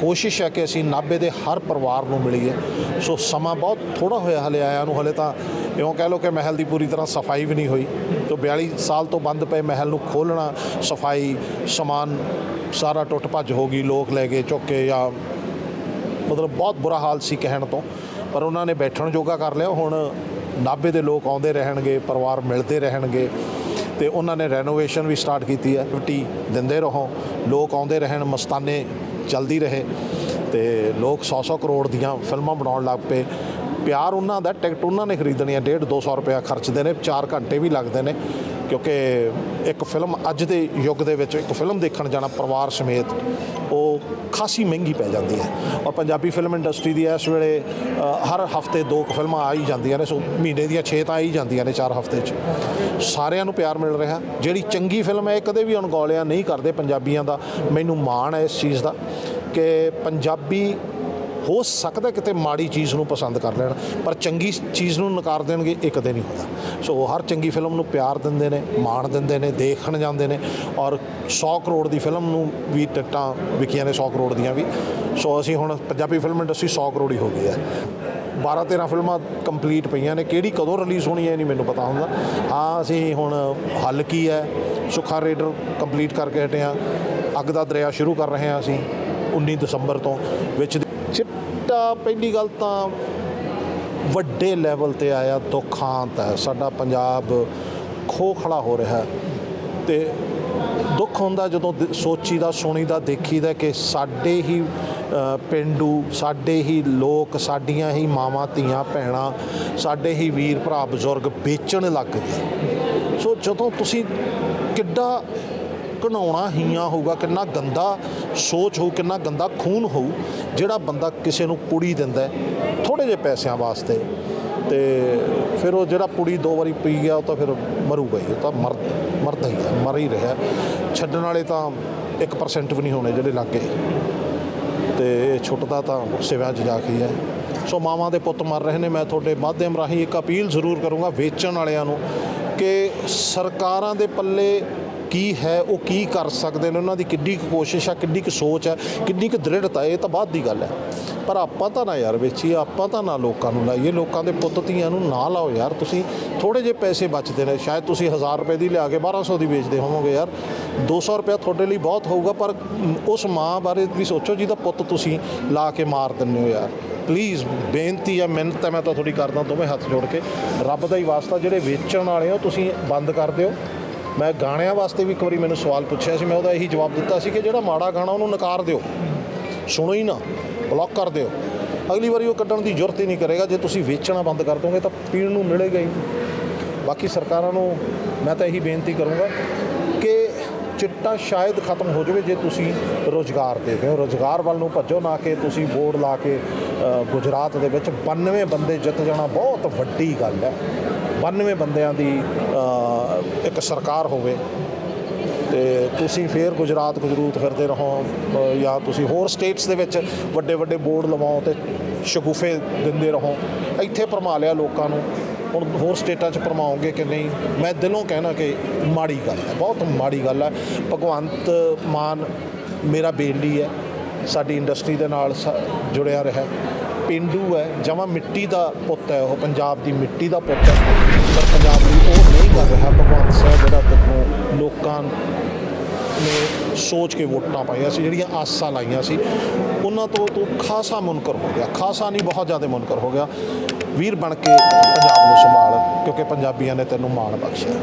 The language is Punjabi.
ਕੋਸ਼ਿਸ਼ ਹੈ ਕਿ ਅਸੀਂ ਨਾਭੇ ਦੇ ਹਰ ਪਰਿਵਾਰ ਨੂੰ ਮਿਲੀਏ। ਸੋ ਸਮਾਂ ਬਹੁਤ ਥੋੜਾ ਹੋਇਆ ਹਲੇ ਆਇਆ ਨੂੰ, ਹਲੇ ਤਾਂ ਇਉਂ ਕਹਿ ਲਓ ਕਿ ਮਹਿਲ ਦੀ ਪੂਰੀ ਤਰ੍ਹਾਂ ਸਫ਼ਾਈ ਵੀ ਨਹੀਂ ਹੋਈ। ਤੋਂ 42 ਸਾਲ ਤੋਂ ਬੰਦ ਪਏ ਮਹਿਲ ਨੂੰ ਖੋਲ੍ਹਣਾ, ਸਫ਼ਾਈ, ਸਮਾਨ ਸਾਰਾ ਟੁੱਟ ਭੱਜ ਹੋ ਗਈ, ਲੋਕ ਲੈ ਗਏ ਚੁੱਕ ਕੇ ਜਾਂ ਮਤਲਬ ਬਹੁਤ ਬੁਰਾ ਹਾਲ ਸੀ ਕਹਿਣ ਤੋਂ। ਪਰ ਉਹਨਾਂ ਨੇ ਬੈਠਣ ਜੋਗਾ ਕਰ ਲਿਆ। ਹੁਣ ਨਾਭੇ ਦੇ ਲੋਕ ਆਉਂਦੇ ਰਹਿਣਗੇ, ਪਰਿਵਾਰ ਮਿਲਦੇ ਰਹਿਣਗੇ ਤੇ ਉਹਨਾਂ ਨੇ ਰੈਨੋਵੇਸ਼ਨ ਵੀ ਸਟਾਰਟ ਕੀਤੀ ਹੈ। ਮਿੱਟੀ ਦਿੰਦੇ ਰਹੋ। ਲੋਕ ਆਉਂਦੇ ਰਹਿਣ, ਮਸਤਾਨੇ ਚਲਦੀ ਰਹੇ ਤੇ ਲੋਕ 100-100 ਕਰੋੜ ਦੀਆਂ ਫਿਲਮਾਂ ਬਣਾਉਣ ਲੱਗ ਪਏ। ਪਿਆਰ ਉਹਨਾਂ ਦਾ, ਟਿਕਟ ਉਹਨਾਂ ਨੇ ਖਰੀਦਣੀ ਹੈ 1.5 200 ਰੁਪਇਆ ਖਰਚਦੇ ਨੇ 4 ਘੰਟੇ ਵੀ ਲੱਗਦੇ ਨੇ, ਕਿਉਂਕਿ ਇੱਕ ਫਿਲਮ ਅੱਜ ਦੇ ਯੁੱਗ ਦੇ ਵਿੱਚ, ਇੱਕ ਫਿਲਮ ਦੇਖਣ ਜਾਣਾ ਪਰਿਵਾਰ ਸਮੇਤ, ਉਹ ਖਾਸੀ ਮਹਿੰਗੀ ਪੈ ਜਾਂਦੀ ਹੈ। ਔਰ ਪੰਜਾਬੀ ਫਿਲਮ ਇੰਡਸਟਰੀ ਦੀ ਇਸ ਵੇਲੇ ਹਰ ਹਫ਼ਤੇ ਦੋ ਕੁ ਫਿਲਮਾਂ ਆ ਹੀ ਜਾਂਦੀਆਂ ਨੇ, ਸੋ ਮਹੀਨੇ ਦੀਆਂ 6 ਤਾਂ ਆ ਹੀ ਜਾਂਦੀਆਂ ਨੇ 4 ਹਫ਼ਤੇ 'ਚ। ਸਾਰਿਆਂ ਨੂੰ ਪਿਆਰ ਮਿਲ ਰਿਹਾ। ਜਿਹੜੀ ਚੰਗੀ ਫਿਲਮ ਹੈ, ਇਹ ਕਦੇ ਵੀ ਅਣਗੌਲਿਆ ਨਹੀਂ ਕਰਦੇ ਪੰਜਾਬੀਆਂ ਦਾ। ਮੈਨੂੰ ਮਾਣ ਹੈ ਇਸ ਚੀਜ਼ ਦਾ ਕਿ ਪੰਜਾਬੀ ਹੋ ਸਕਦਾ ਕਿਤੇ ਮਾੜੀ ਚੀਜ਼ ਨੂੰ ਪਸੰਦ ਕਰ ਲੈਣ, ਪਰ ਚੰਗੀ ਚੀਜ਼ ਨੂੰ ਨਕਾਰ ਦੇਣਗੇ ਇਹ ਕਦੇ ਨਹੀਂ ਹੁੰਦਾ। ਸੋ ਹਰ ਚੰਗੀ ਫਿਲਮ ਨੂੰ ਪਿਆਰ ਦਿੰਦੇ ਨੇ, ਮਾਣ ਦਿੰਦੇ ਨੇ, ਦੇਖਣ ਜਾਂਦੇ ਨੇ ਔਰ 100 ਕਰੋੜ ਦੀ ਫਿਲਮ ਨੂੰ ਵੀ ਟਿਕਟਾਂ ਵਿਕੀਆਂ ਨੇ 100 ਕਰੋੜ ਦੀਆਂ ਵੀ। ਸੋ ਅਸੀਂ ਹੁਣ ਪੰਜਾਬੀ ਫਿਲਮ ਇੰਡਸਟਰੀ 100 ਕਰੋੜ ਹੀ ਹੋ ਗਈ ਹੈ। 12 13 ਫਿਲਮਾਂ ਕੰਪਲੀਟ ਪਈਆਂ ਨੇ, ਕਿਹੜੀ ਕਦੋਂ ਰਿਲੀਜ਼ ਹੋਣੀ ਹੈ ਇਹ ਨਹੀਂ ਮੈਨੂੰ ਪਤਾ ਹੁੰਦਾ। ਹਾਂ, ਅਸੀਂ ਹੁਣ ਹੱਲ ਕੀ ਹੈ? ਸੁੱਖਾ ਰੇਡਰ ਕੰਪਲੀਟ ਕਰਕੇ ਹਟੇ ਹਾਂ। ਅੱਗ ਦਾ ਦਰਿਆ ਸ਼ੁਰੂ ਕਰ ਰਹੇ ਹਾਂ ਅਸੀਂ 19 ਦਸੰਬਰ ਤੋਂ, ਵਿੱਚ ਚਿੱਟਾ ਪਹਿਲੀ ਗੱਲ ਤਾਂ ਵੱਡੇ ਲੈਵਲ ਤੇ ਆਇਆ ਦੁੱਖਾਂਤ ਹੈ। ਸਾਡਾ ਪੰਜਾਬ ਖੋਖਲਾ ਹੋ ਰਿਹਾ ਹੈ ਤੇ ਦੁੱਖ ਹੁੰਦਾ ਜਦੋਂ ਦ- ਸੋਚੀਦਾ ਸੁਣੀਦਾ ਦੇਖੀਦਾ ਕਿ ਸਾਡੇ ਹੀ ਅ, ਪਿੰਡੂ ਸਾਡੇ ਹੀ ਲੋਕ ਸਾਡੀਆਂ ਹੀ ਮਾਵਾਂ ਧੀਆਂ ਭੈਣਾਂ ਸਾਡੇ ਹੀ ਵੀਰ ਭਰਾ ਬਜ਼ੁਰਗ ਵੇਚਣ ਲੱਗ ਗਏ। ਸੋ ਜਦੋਂ ਤੁਸੀਂ ਕਿੱਡਾ ਘਨਾਉਣਾ ਹੀਆਂ ਹੋਊਗਾ, ਕਿੰਨਾ ਗੰਦਾ ਸੋਚ ਹੋਊ, ਕਿੰਨਾ ਗੰਦਾ ਖੂਨ ਹੋਊ, ਜਿਹੜਾ ਬੰਦਾ ਕਿਸੇ ਨੂੰ ਪੁੜੀ ਦਿੰਦਾ ਥੋੜੇ ਜਿਹੇ ਪੈਸਿਆਂ ਵਾਸਤੇ। ਤੇ ਫਿਰ ਉਹ ਜਿਹੜਾ ਪੁੜੀ ਦੋ ਵਾਰੀ ਪੀ ਗਿਆ, ਉਹ ਤਾਂ ਫਿਰ ਮਰੂਗਾ ਹੀ, ਉਹ ਤਾਂ ਮਰ ਮਰਦਾ ਹੀ ਹੈ, ਮਰ ਹੀ ਰਿਹਾ। ਛੱਡਣ ਵਾਲੇ ਤਾਂ 1% ਵੀ ਨਹੀਂ ਹੋਣੇ ਜਿਹੜੇ ਲੱਗੇ। ਤੇ ਇਹ ਛੁੱਟਦਾ ਤਾਂ ਸਿਵਿਆਂ 'ਚ ਜਾ ਕੇ ਹੈ। ਸੋ ਮਾਵਾਂ ਦੇ ਪੁੱਤ ਮਰ ਰਹੇ ਨੇ, ਮੈਂ ਤੁਹਾਡੇ ਮਾਧਿਅਮ ਰਾਹੀਂ ਇੱਕ ਅਪੀਲ ਜ਼ਰੂਰ ਕਰੂੰਗਾ ਵੇਚਣ ਵਾਲਿਆਂ ਨੂੰ ਕਿ ਸਰਕਾਰਾਂ ਦੇ ਪੱਲੇ ਕੀ ਹੈ, ਉਹ ਕੀ ਕਰ ਸਕਦੇ ਨੇ, ਉਹਨਾਂ ਦੀ ਕਿੱਡੀ ਕੁ ਕੋਸ਼ਿਸ਼ ਆ, ਕਿੱਡੀ ਕੁ ਸੋਚ ਆ ਕਿੰਨੀ ਕੁ ਦ੍ਰਿੜਤਾ ਇਹ ਤਾਂ ਬਾਅਦ ਦੀ ਗੱਲ ਹੈ। ਪਰ ਆਪਾਂ ਤਾਂ ਨਾ ਯਾਰ ਵੇਚੀਏ ਆਪਾਂ ਤਾਂ ਨਾ ਲੋਕਾਂ ਨੂੰ ਲਾਈਏ, ਲੋਕਾਂ ਦੇ ਪੁੱਤ ਧੀਆਂ ਨੂੰ ਨਾ ਲਾਓ ਯਾਰ, ਤੁਸੀਂ ਥੋੜੇ ਜਿਹੇ ਪੈਸੇ ਬਚਦੇ ਨੇ, ਸ਼ਾਇਦ ਤੁਸੀਂ 1000 ਰੁਪਏ ਦੀ ਲਿਆ ਕੇ 1200 ਦੀ ਵੇਚਦੇ ਹੋਵੋਗੇ ਯਾਰ। 200 ਰੁਪਏ ਤੁਹਾਡੇ ਲਈ ਬਹੁਤ ਹੋਊਗਾ, ਪਰ ਉਸ ਮਾਂ ਬਾਰੇ ਵੀ ਸੋਚੋ, ਜਿਹਦਾ ਪੁੱਤ ਤੁਸੀਂ ਲਾ ਕੇ ਮਾਰ ਦਿੰਦੇ ਹੋ ਯਾਰ। ਪਲੀਜ਼ ਬੇਨਤੀ ਹੈ ਮਿਹਨਤ ਹੈ ਮੈਂ ਤਾਂ ਤੁਹਾਡੀ ਕਰਦਾ ਦੋਵੇਂ ਹੱਥ ਜੋੜ ਕੇ। ਰੱਬ ਦਾ ਹੀ ਵਾਸਤਾ, ਜਿਹੜੇ ਵੇਚਣ ਵਾਲੇ ਹੋ, ਤੁਸੀਂ ਬੰਦ ਕਰ ਦਿਓ। ਮੈਂ ਗਾਣਿਆਂ ਵਾਸਤੇ ਵੀ ਇੱਕ ਵਾਰੀ ਮੈਨੂੰ ਸਵਾਲ ਪੁੱਛਿਆ ਸੀ, ਮੈਂ ਉਹਦਾ ਇਹੀ ਜਵਾਬ ਦਿੱਤਾ ਸੀ ਕਿ ਜਿਹੜਾ ਮਾੜਾ ਗਾਣਾ ਉਹਨੂੰ ਨਕਾਰ ਦਿਓ, ਸੁਣੋ ਹੀ ਨਾ ਬਲੌਕ ਕਰ ਦਿਓ। ਅਗਲੀ ਵਾਰੀ ਉਹ ਕੱਢਣ ਦੀ ਜ਼ਰੂਰਤ ਹੀ ਨਹੀਂ ਕਰੇਗਾ, ਜੇ ਤੁਸੀਂ ਵੇਚਣਾ ਬੰਦ ਕਰ ਦੋਗੇ ਤਾਂ ਪੀਣ ਨੂੰ ਮਿਲੇਗਾ ਹੀ ਨਹੀਂ। ਬਾਕੀ ਸਰਕਾਰਾਂ ਨੂੰ ਮੈਂ ਤਾਂ ਇਹੀ ਬੇਨਤੀ ਕਰੂੰਗਾ ਕਿ ਚਿੱਟਾ ਸ਼ਾਇਦ ਖਤਮ ਹੋ ਜਾਵੇ ਜੇ ਤੁਸੀਂ ਰੋਜ਼ਗਾਰ ਦੇ ਦਿਓ ਰੋਜ਼ਗਾਰ ਵੱਲ ਨੂੰ ਭੱਜੋ, ਨਾ ਕਿ ਤੁਸੀਂ ਬੋਰਡ ਲਾ ਕੇ ਗੁਜਰਾਤ ਦੇ ਵਿੱਚ 92 ਬੰਦੇ ਜਿੱਤ ਜਾਣਾ ਬਹੁਤ ਵੱਡੀ ਗੱਲ ਹੈ। 92 ਬੰਦਿਆਂ ਦੀ ਇੱਕ ਸਰਕਾਰ ਹੋਵੇ ਤੇ ਤੁਸੀਂ ਫੇਰ ਗੁਜਰਾਤ, ਗੁਜਰੂਤ ਫਿਰਦੇ ਰਹੋ ਜਾਂ ਤੁਸੀਂ ਹੋਰ ਸਟੇਟਸ ਦੇ ਵਿੱਚ ਵੱਡੇ ਵੱਡੇ ਬੋਰਡ ਲਵਾਓ ਤੇ ਸ਼ਗੂਫੇ ਦਿੰਦੇ ਰਹੋ। ਇੱਥੇ ਭਰਮਾ ਲਿਆ ਲੋਕਾਂ ਨੂੰ, ਹੁਣ ਹੋਰ ਸਟੇਟਾਂ 'ਚ ਭਰਮਾਓਗੇ ਕਿ ਨਹੀਂ? ਮੈਂ ਦਿਲੋਂ ਕਹਿਣਾ ਕਿ ਮਾੜੀ ਗੱਲ ਹੈ, ਬਹੁਤ ਮਾੜੀ ਗੱਲ ਹੈ। ਭਗਵੰਤ ਮਾਨ ਮੇਰਾ ਬੇਲੀ ਹੈ, ਸਾਡੀ ਇੰਡਸਟਰੀ ਦੇ ਨਾਲ ਸ- ਜੁੜਿਆ ਰਿਹਾ। ਪਿੰਡੂ ਹੈ, ਜਮਾ ਮਿੱਟੀ ਦਾ ਪੁੱਤ ਹੈ, ਉਹ ਪੰਜਾਬ ਦੀ ਮਿੱਟੀ ਦਾ ਪੁੱਤ ਹੈ। ਪਰ ਪੰਜਾਬ ਲਈ ਉਹ ਨਹੀਂ ਕਰ ਰਿਹਾ, ਭਗਵੰਤ ਸਾਹਿਬ ਜਿਹੜਾ ਤੈਨੂੰ ਲੋਕਾਂ ਨੇ ਸੋਚ ਕੇ ਵੋਟਾਂ ਪਾਈਆਂ ਸੀ, ਜਿਹੜੀਆਂ ਆਸਾਂ ਲਾਈਆਂ ਸੀ, ਉਹਨਾਂ ਤੋਂ ਤੂੰ ਖਾਸਾ ਮੁਨਕਰ ਹੋ ਗਿਆ। ਖਾਸਾ ਨਹੀਂ, ਬਹੁਤ ਜ਼ਿਆਦਾ ਮੁਨਕਰ ਹੋ ਗਿਆ। ਵੀਰ ਬਣ ਕੇ ਪੰਜਾਬ ਨੂੰ ਸੰਭਾਲ, ਕਿਉਂਕਿ ਪੰਜਾਬੀਆਂ ਨੇ ਤੈਨੂੰ ਮਾਣ ਬਖਸ਼ਿਆ।